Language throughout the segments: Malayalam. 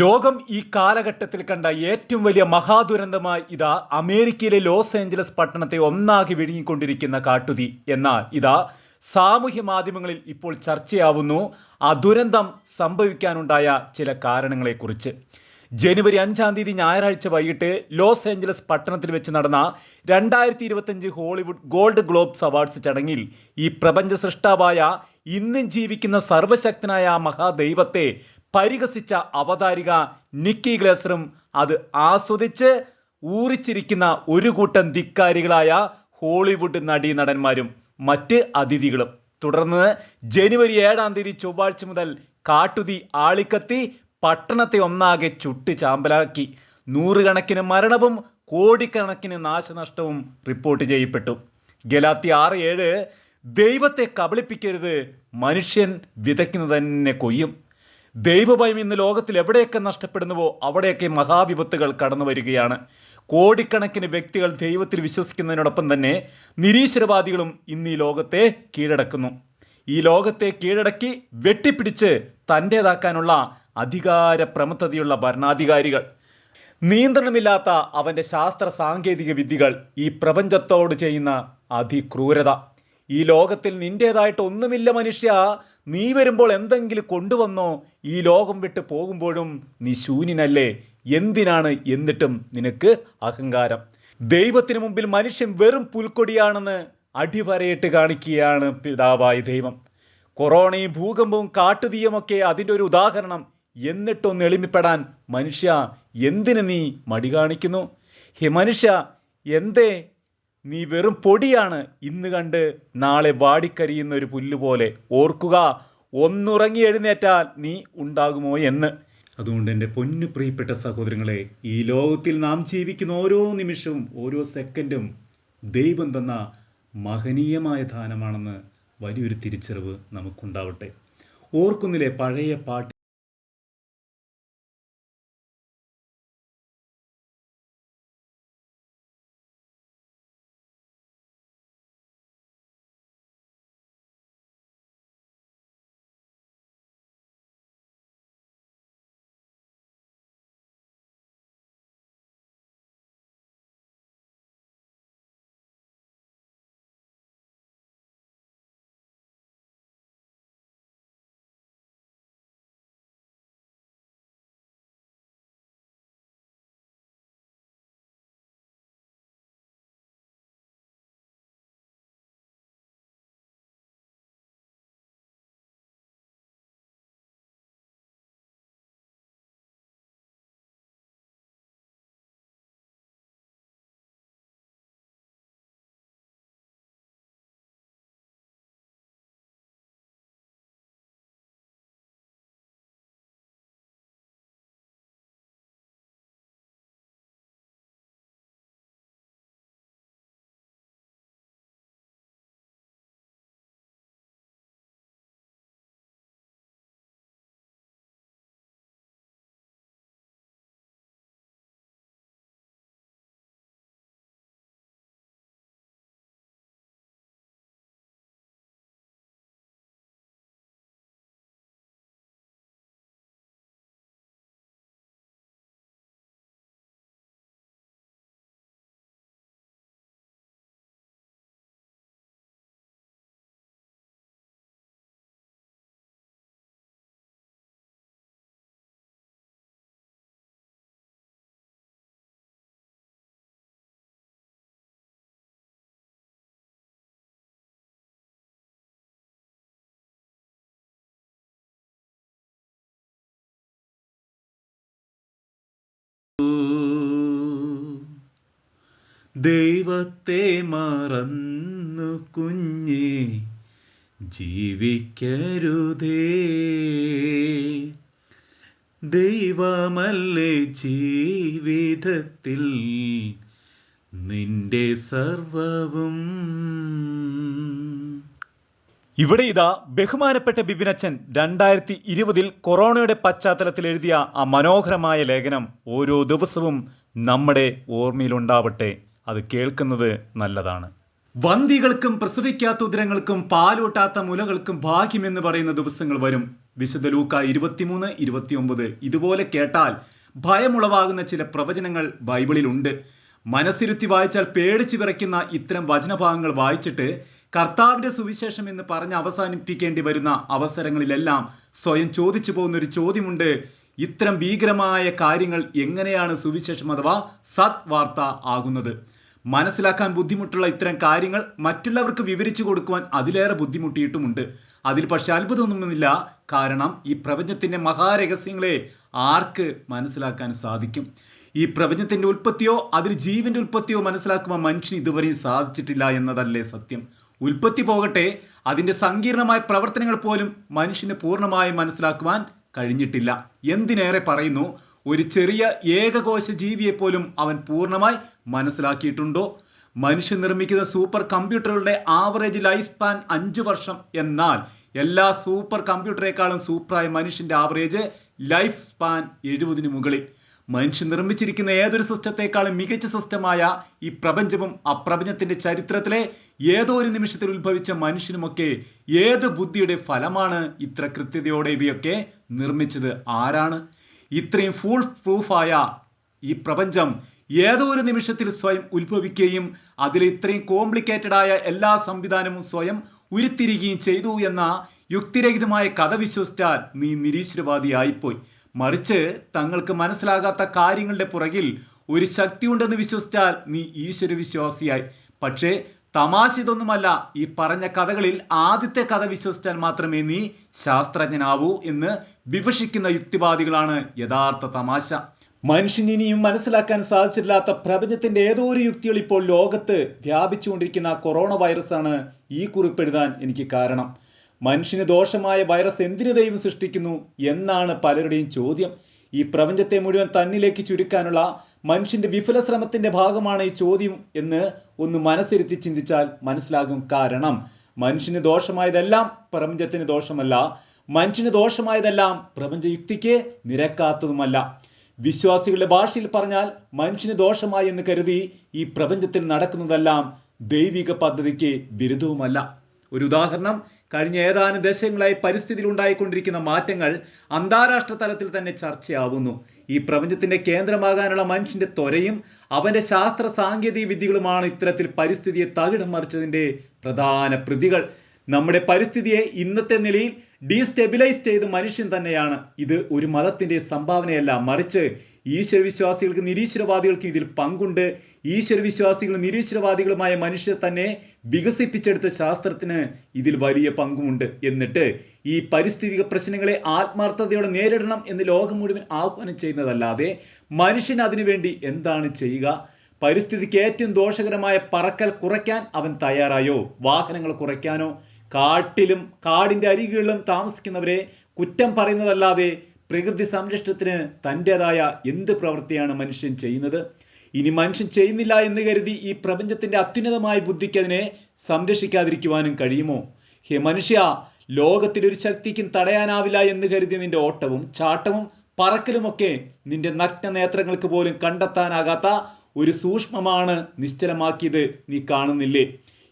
ലോകം ഈ കാലഘട്ടത്തിൽ കണ്ട ഏറ്റവും വലിയ മഹാദുരന്തമായി ഇതാ അമേരിക്കയിലെ ലോസ് ഏഞ്ചലസ് പട്ടണത്തെ ഒന്നാകെ വിഴുങ്ങിക്കൊണ്ടിരിക്കുന്ന കാട്ടുതി. എന്നാൽ ഇതാ സാമൂഹ്യ മാധ്യമങ്ങളിൽ ഇപ്പോൾ ചർച്ചയാവുന്നു ആ ദുരന്തം സംഭവിക്കാനുണ്ടായ ചില കാരണങ്ങളെക്കുറിച്ച്. ജനുവരി അഞ്ചാം തീയതി ഞായറാഴ്ച വൈകിട്ട് ലോസ് ഏഞ്ചലസ് പട്ടണത്തിൽ വെച്ച് നടന്ന രണ്ടായിരത്തി ഇരുപത്തഞ്ച് ഹോളിവുഡ് ഗോൾഡ് ഗ്ലോബ്സ് അവാർഡ്സ് ചടങ്ങിൽ ഈ പ്രപഞ്ച സൃഷ്ടാവായ ഇന്നും ജീവിക്കുന്ന സർവശക്തനായ ആ മഹാദൈവത്തെ പരിഹസിച്ച അവതാരിക നിക്കി ഗ്ലേസറും അത് ആസ്വദിച്ച് ഊറിച്ചിരിക്കുന്ന ഒരു കൂട്ടം ധിക്കാരികളായ ഹോളിവുഡ് നടീനടന്മാരും മറ്റ് അതിഥികളും. തുടർന്ന് ജനുവരി ഏഴാം തീയതി ചൊവ്വാഴ്ച മുതൽ കാട്ടുതി ആളിക്കത്തി പട്ടണത്തെ ഒന്നാകെ ചുട്ട് ചാമ്പലാക്കി. നൂറുകണക്കിന് മരണവും കോടിക്കണക്കിന് നാശനഷ്ടവും റിപ്പോർട്ട് ചെയ്യപ്പെട്ടു. ഗലാത്തി ആറ് ഏഴ് ദൈവത്തെ കബളിപ്പിക്കരുത് മനുഷ്യൻ വിതയ്ക്കുന്നത് തന്നെ കൊയ്യും. ദൈവഭയം ഇന്ന് ലോകത്തിൽ എവിടെയൊക്കെ നഷ്ടപ്പെടുന്നുവോ അവിടെയൊക്കെ മഹാവിപത്തുകൾ കടന്നു വരികയാണ്. കോടിക്കണക്കിന് വ്യക്തികൾ ദൈവത്തിൽ വിശ്വസിക്കുന്നതിനോടൊപ്പം തന്നെ നിരീശ്വരവാദികളും ഇന്ന് ഈ ലോകത്തെ കീഴടക്കുന്നു. ഈ ലോകത്തെ കീഴടക്കി വെട്ടിപ്പിടിച്ച് തന്റേതാക്കാനുള്ള അധികാര പ്രമത്തതയുള്ള ഭരണാധികാരികൾ നിയന്ത്രണമില്ലാത്ത അവന്റെ ശാസ്ത്ര സാങ്കേതിക വിദ്യകൾ ഈ പ്രപഞ്ചത്തോട് ചെയ്യുന്ന അതിക്രൂരത. ഈ ലോകത്തിൽ നിന്റേതായിട്ട് ഒന്നുമില്ല മനുഷ്യ. നീ വരുമ്പോൾ എന്തെങ്കിലും കൊണ്ടുവന്നോ ഈ ലോകം വിട്ട് പോകുമ്പോഴും നീ ശൂന്യനല്ലേ? എന്തിനാണ് എന്നിട്ടും നിനക്ക് അഹങ്കാരം? ദൈവത്തിന് മുമ്പിൽ മനുഷ്യൻ വെറും പുൽക്കൊടിയാണെന്ന് അടിവരയിട്ട് കാണിക്കുകയാണ് പിതാവായ ദൈവം. കൊറോണയും ഭൂകമ്പവും കാട്ടുതീയുമൊക്കെ അതിന്റെ ഒരു ഉദാഹരണം. എന്നിട്ടൊന്ന് എളിമപ്പെടാൻ മനുഷ്യ എന്തിന് നീ മടി കാണിക്കുന്നു? ഹേ മനുഷ്യ എന്തേ നീ വെറും പൊടിയാണ് ഇന്ന് കണ്ട് നാളെ വാടിക്കരിയുന്ന ഒരു പുല്ലുപോലെ. ഓർക്കുക ഒന്നുറങ്ങി എഴുന്നേറ്റാൽ നീ ഉണ്ടാകുമോ എന്ന്. അതുകൊണ്ട് എന്റെ പൊന്നു പ്രിയപ്പെട്ട സഹോദരങ്ങളെ ഈ ലോകത്തിൽ നാം ജീവിക്കുന്ന ഓരോ നിമിഷവും ഓരോ സെക്കൻഡും ദൈവം തന്ന മഹനീയമായ ദാനമാണെന്ന് വലിയൊരു തിരിച്ചറിവ് നമുക്കുണ്ടാവട്ടെ. ഓർക്കുന്നില്ലേ പഴയ പാട്ട്? ദൈവത്തെ മറന്നു കുഞ്ഞേ ജീവിക്കരുതേ. ദൈവമല്ലേ ജീവിതത്തിൽ നിന്റെ സർവവും? ഇവിടെ ഇതാ ബഹുമാനപ്പെട്ട ബിപിനച്ചൻ രണ്ടായിരത്തി ഇരുപതിൽ കൊറോണയുടെ പശ്ചാത്തലത്തിൽ എഴുതിയ ആ മനോഹരമായ ലേഖനം ഓരോ ദിവസവും നമ്മുടെ ഓർമ്മയിലുണ്ടാവട്ടെ. അത് കേൾക്കുന്നത് നല്ലതാണ്. വന്തികൾക്കും പ്രസവിക്കാത്ത ഉദരങ്ങൾക്കും പാലൂട്ടാത്ത മുലകൾക്കും ഭാഗ്യമെന്ന് പറയുന്ന ദിവസങ്ങൾ വരും. വിശുദ്ധ ലൂക്ക ഇരുപത്തിമൂന്ന് ഇരുപത്തിയൊമ്പത്. ഇതുപോലെ കേട്ടാൽ ഭയമുളവാകുന്ന ചില പ്രവചനങ്ങൾ ബൈബിളിലുണ്ട്. മനസ്സിരുത്തി വായിച്ചാൽ പേടിച്ചു വിറയ്ക്കുന്ന ഇത്തരം വചനഭാഗങ്ങൾ വായിച്ചിട്ട് കർത്താവിന്റെ സുവിശേഷം എന്ന് പറഞ്ഞ് അവസാനിപ്പിക്കേണ്ടി വരുന്ന അവസരങ്ങളിലെല്ലാം സ്വയം ചോദിച്ചു പോകുന്ന ഒരു ചോദ്യമുണ്ട്. ഇത്തരം ഭീകരമായ കാര്യങ്ങൾ എങ്ങനെയാണ് സുവിശേഷം അഥവാ സത് വാർത്ത ആകുന്നത്? മനസ്സിലാക്കാൻ ബുദ്ധിമുട്ടുള്ള ഇത്തരം കാര്യങ്ങൾ മറ്റുള്ളവർക്ക് വിവരിച്ചു കൊടുക്കുവാൻ അതിലേറെ ബുദ്ധിമുട്ടിയിട്ടുമുണ്ട്. അതിൽ പക്ഷെ അത്ഭുതമൊന്നുമില്ല. കാരണം ഈ പ്രപഞ്ചത്തിന്റെ മഹാരഹസ്യങ്ങളെ ആർക്ക് മനസ്സിലാക്കാൻ സാധിക്കും? ഈ പ്രപഞ്ചത്തിന്റെ ഉൽപ്പത്തിയോ അതിൽ ജീവന്റെ ഉൽപ്പത്തിയോ മനസ്സിലാക്കുവാൻ മനുഷ്യന് ഇതുവരെയും സാധിച്ചിട്ടില്ല എന്നതല്ലേ സത്യം. ഉൽപ്പത്തി പോകട്ടെ അതിന്റെ സങ്കീർണമായ പ്രവർത്തനങ്ങൾ പോലും മനുഷ്യന് പൂർണമായും മനസ്സിലാക്കുവാൻ കഴിഞ്ഞിട്ടില്ല. എന്തിനേറെ പറയുന്നു? ഒരു ചെറിയ ഏകകോശ ജീവിയെ പോലും അവൻ പൂർണമായി മനസ്സിലാക്കിയിട്ടുണ്ടോ? മനുഷ്യ നിർമ്മിക്കുന്ന സൂപ്പർ കമ്പ്യൂട്ടറുകളുടെ ആവറേജ് ലൈഫ് സ്പാൻ അഞ്ച് വർഷം എന്നാൽ എല്ലാ സൂപ്പർ കമ്പ്യൂട്ടറേക്കാളും സൂപ്പറായ മനുഷ്യന്റെ ആവറേജ് ലൈഫ് സ്പാൻ എഴുപതിന് മുകളിൽ. മനുഷ്യൻ നിർമ്മിച്ചിരിക്കുന്ന ഏതൊരു സിസ്റ്റത്തെക്കാളും മികച്ച സിസ്റ്റമായ ഈ പ്രപഞ്ചവും ആ പ്രപഞ്ചത്തിന്റെ ചരിത്രത്തിലെ ഏതോ ഒരു നിമിഷത്തിൽ ഉത്ഭവിച്ച മനുഷ്യനുമൊക്കെ ഏത് ബുദ്ധിയുടെ ഫലമാണ് ഇത്ര കൃത്യതയോടെ ഇവയൊക്കെ നിർമ്മിച്ചത്? ആരാണ്? ഇത്രയും ഫുൾ പ്രൂഫായ ഈ പ്രപഞ്ചം ഏതോ ഒരു നിമിഷത്തിൽ സ്വയം ഉത്ഭവിക്കുകയും അതിൽ ഇത്രയും കോംപ്ലിക്കേറ്റഡായ എല്ലാ സംവിധാനവും സ്വയം ഉരുത്തിരികുകയും ചെയ്തു എന്ന യുക്തിരഹിതമായ കഥ വിശ്വസിച്ചാൽ നീ നിരീശ്വരവാദിയായിപ്പോയി. മറിച്ച് തങ്ങൾക്ക് മനസ്സിലാകാത്ത കാര്യങ്ങളുടെ പുറകിൽ ഒരു ശക്തിയുണ്ടെന്ന് വിശ്വസിച്ചാൽ നീ ഈശ്വര വിശ്വാസിയായി പക്ഷേ തമാശ ഇതൊന്നുമല്ല ഈ പറഞ്ഞ കഥകളിൽ ആദ്യത്തെ കഥ വിശ്വസിച്ചാൽ മാത്രമേ നീ ശാസ്ത്രജ്ഞനാവൂ എന്ന് വിഭഷിക്കുന്ന യുക്തിവാദികളാണ് യഥാർത്ഥ തമാശ. മനുഷ്യന് ഇനിയും മനസ്സിലാക്കാൻ സാധിച്ചിട്ടില്ലാത്ത പ്രപഞ്ചത്തിന്റെ ഏതോ ഒരു യുക്തികൾ ഇപ്പോൾ ലോകത്ത് വ്യാപിച്ചുകൊണ്ടിരിക്കുന്ന കൊറോണ വൈറസാണ് ഈ കുറിപ്പെഴുതാൻ എനിക്ക് കാരണം. മനുഷ്യന് ദോഷമായ വൈറസ് എന്തിനു ദൈവം സൃഷ്ടിക്കുന്നു എന്നാണ് പലരുടെയും ചോദ്യം. ഈ പ്രപഞ്ചത്തെ മുഴുവൻ തന്നിലേക്ക് ചുരുക്കാനുള്ള മനുഷ്യന്റെ വിഫല ശ്രമത്തിന്റെ ഭാഗമാണ് ഈ ചോദ്യം എന്ന് ഒന്ന് മനസ്സിരുത്തി ചിന്തിച്ചാൽ മനസ്സിലാകും കാരണം. മനുഷ്യന് ദോഷമായതെല്ലാം പ്രപഞ്ചത്തിന് ദോഷമല്ല. മനുഷ്യന് ദോഷമായതെല്ലാം പ്രപഞ്ച യുക്തിക്ക് നിരക്കാത്തതുമല്ല. വിശ്വാസികളുടെ ഭാഷയിൽ പറഞ്ഞാൽ മനുഷ്യന് ദോഷമായി എന്ന് കരുതി ഈ പ്രപഞ്ചത്തിൽ നടക്കുന്നതെല്ലാം ദൈവിക പദ്ധതിക്ക് ബിരുദവുമല്ല ഒരു ഉദാഹരണം കഴിഞ്ഞ ഏതാനും ദശകങ്ങളായി പരിസ്ഥിതിയിൽ ഉണ്ടായിക്കൊണ്ടിരിക്കുന്ന മാറ്റങ്ങൾ അന്താരാഷ്ട്ര തലത്തിൽ തന്നെ ചർച്ചയാവുന്നു. ഈ പ്രപഞ്ചത്തിന്റെ കേന്ദ്രമാകാനുള്ള മനുഷ്യന്റെ ത്വരയും അവന്റെ ശാസ്ത്ര സാങ്കേതിക വിദ്യകളുമാണ് ഇത്തരത്തിൽ പരിസ്ഥിതിയെ തകിടം മറിച്ചതിന്റെ പ്രധാന പ്രതികൾ. നമ്മുടെ പരിസ്ഥിതിയെ ഇന്നത്തെ നിലയിൽ ഡീസ്റ്റെബിലൈസ് ചെയ്ത മനുഷ്യൻ തന്നെയാണ്. ഇത് ഒരു മതത്തിന്റെ സംഭാവനയല്ല. മറിച്ച് ഈശ്വരവിശ്വാസികൾക്ക് നിരീശ്വരവാദികൾക്ക് ഇതിൽ പങ്കുണ്ട്. ഈശ്വരവിശ്വാസികളും നിരീശ്വരവാദികളുമായ മനുഷ്യർ തന്നെ വികസിപ്പിച്ചെടുത്ത ശാസ്ത്രത്തിന് ഇതിൽ വലിയ പങ്കുമുണ്ട്. എന്നിട്ട് ഈ പരിസ്ഥിതിക പ്രശ്നങ്ങളെ ആത്മാർത്ഥതയോടെ നേരിടണം എന്ന് ലോകം മുഴുവൻ ആഹ്വാനം ചെയ്യുന്നതല്ലാതെ മനുഷ്യൻ അതിനുവേണ്ടി എന്താണ് ചെയ്യുക? പരിസ്ഥിതിക്ക് ഏറ്റവും ദോഷകരമായ പറക്കൽ കുറയ്ക്കാൻ അവൻ തയ്യാറായോ? വാഹനങ്ങൾ കുറയ്ക്കാനോ? കാട്ടിലും കാടിന്റെ അരികുകളിലും താമസിക്കുന്നവരെ കുറ്റം പറയുന്നതല്ലാതെ പ്രകൃതി സംരക്ഷണത്തിന് തന്റേതായ എന്ത് പ്രവൃത്തിയാണ് മനുഷ്യൻ ചെയ്യുന്നത്? ഇനി മനുഷ്യൻ ചെയ്യുന്നില്ല എന്ന് കരുതി ഈ പ്രപഞ്ചത്തിന്റെ അത്യുന്നതമായ ബുദ്ധിക്ക് അതിനെ സംരക്ഷിക്കാതിരിക്കുവാനും കഴിയുമോ? ഹേ മനുഷ്യ ലോകത്തിലൊരു ശക്തിക്കും തടയാനാവില്ല എന്ന് കരുതി നിന്റെ ഓട്ടവും ചാട്ടവും പറക്കലുമൊക്കെ നിന്റെ നഗ്ന നേത്രങ്ങൾക്ക് പോലും കണ്ടെത്താനാകാത്ത ഒരു സൂക്ഷ്മമാണ് നിശ്ചലമാക്കിയത് നീ കാണുന്നില്ലേ?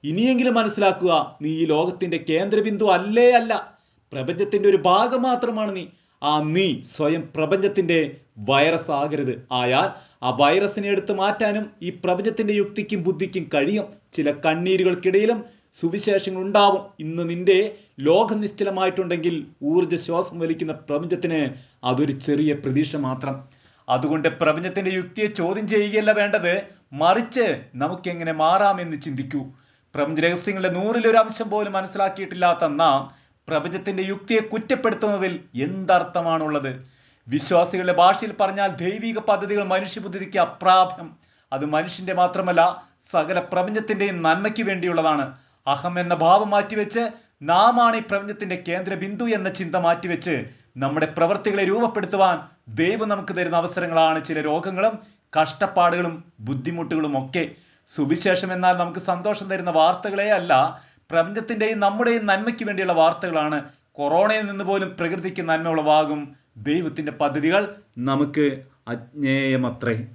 ഇനിയെങ്കിലും മനസ്സിലാക്കുക നീ ഈ ലോകത്തിന്റെ കേന്ദ്രബിന്ദു അല്ലേ അല്ല. പ്രപഞ്ചത്തിന്റെ ഒരു ഭാഗം മാത്രമാണ് നീ. ആ നീ സ്വയം പ്രപഞ്ചത്തിന്റെ വൈറസ് ആകരുത്. ആയാൽ ആ വൈറസിനെ എടുത്ത് മാറ്റാനും ഈ പ്രപഞ്ചത്തിന്റെ യുക്തിക്കും ബുദ്ധിക്കും കഴിയും. ചില കണ്ണീരുകൾക്കിടയിലും സുവിശേഷങ്ങൾ ഉണ്ടാവും. ഇന്ന് നിന്റെ ലോകം നിശ്ചലമായിട്ടുണ്ടെങ്കിൽ ഊർജ ശ്വാസം വലിക്കുന്ന പ്രപഞ്ചത്തിന് അതൊരു ചെറിയ പ്രതീക്ഷ മാത്രം. അതുകൊണ്ട് പ്രപഞ്ചത്തിന്റെ യുക്തിയെ ചോദ്യം ചെയ്യുകയല്ല വേണ്ടത്. മറിച്ച് നമുക്കെങ്ങനെ മാറാമെന്ന് ചിന്തിക്കൂ. പ്രപഞ്ച രഹസ്യങ്ങളുടെ നൂറിലൊരു അംശം പോലും മനസ്സിലാക്കിയിട്ടില്ലാത്ത നാം പ്രപഞ്ചത്തിന്റെ യുക്തിയെ കുറ്റപ്പെടുത്തുന്നതിൽ എന്തർത്ഥമാണുള്ളത്? വിശ്വാസികളുടെ ഭാഷയിൽ പറഞ്ഞാൽ ദൈവിക പദ്ധതികൾ മനുഷ്യബുദ്ധിക്ക് അപ്രാപ്യം. അത് മനുഷ്യന്റെ മാത്രമല്ല സകല പ്രപഞ്ചത്തിന്റെയും നന്മയ്ക്ക് വേണ്ടിയുള്ളതാണ്. അഹം എന്ന ഭാവം മാറ്റിവെച്ച് നാമാണ് ഈ പ്രപഞ്ചത്തിന്റെ കേന്ദ്ര ബിന്ദു എന്ന ചിന്ത മാറ്റിവെച്ച് നമ്മുടെ പ്രവൃത്തികളെ രൂപപ്പെടുത്തുവാൻ ദൈവം നമുക്ക് തരുന്ന അവസരങ്ങളാണ് ചില രോഗങ്ങളും കഷ്ടപ്പാടുകളും ബുദ്ധിമുട്ടുകളും ഒക്കെ. സുവിശേഷം എന്നാൽ നമുക്ക് സന്തോഷം തരുന്ന വാർത്തകളെ അല്ല പ്രപഞ്ചത്തിന്റെയും നമ്മുടെയും നന്മയ്ക്ക് വേണ്ടിയുള്ള വാർത്തകളാണ്. കൊറോണയിൽ നിന്ന് പോലും പ്രകൃതിക്ക് നന്മ ഉളവാകും. ദൈവത്തിന്റെ പദ്ധതികൾ നമുക്ക് അജ്ഞേയമത്രേ.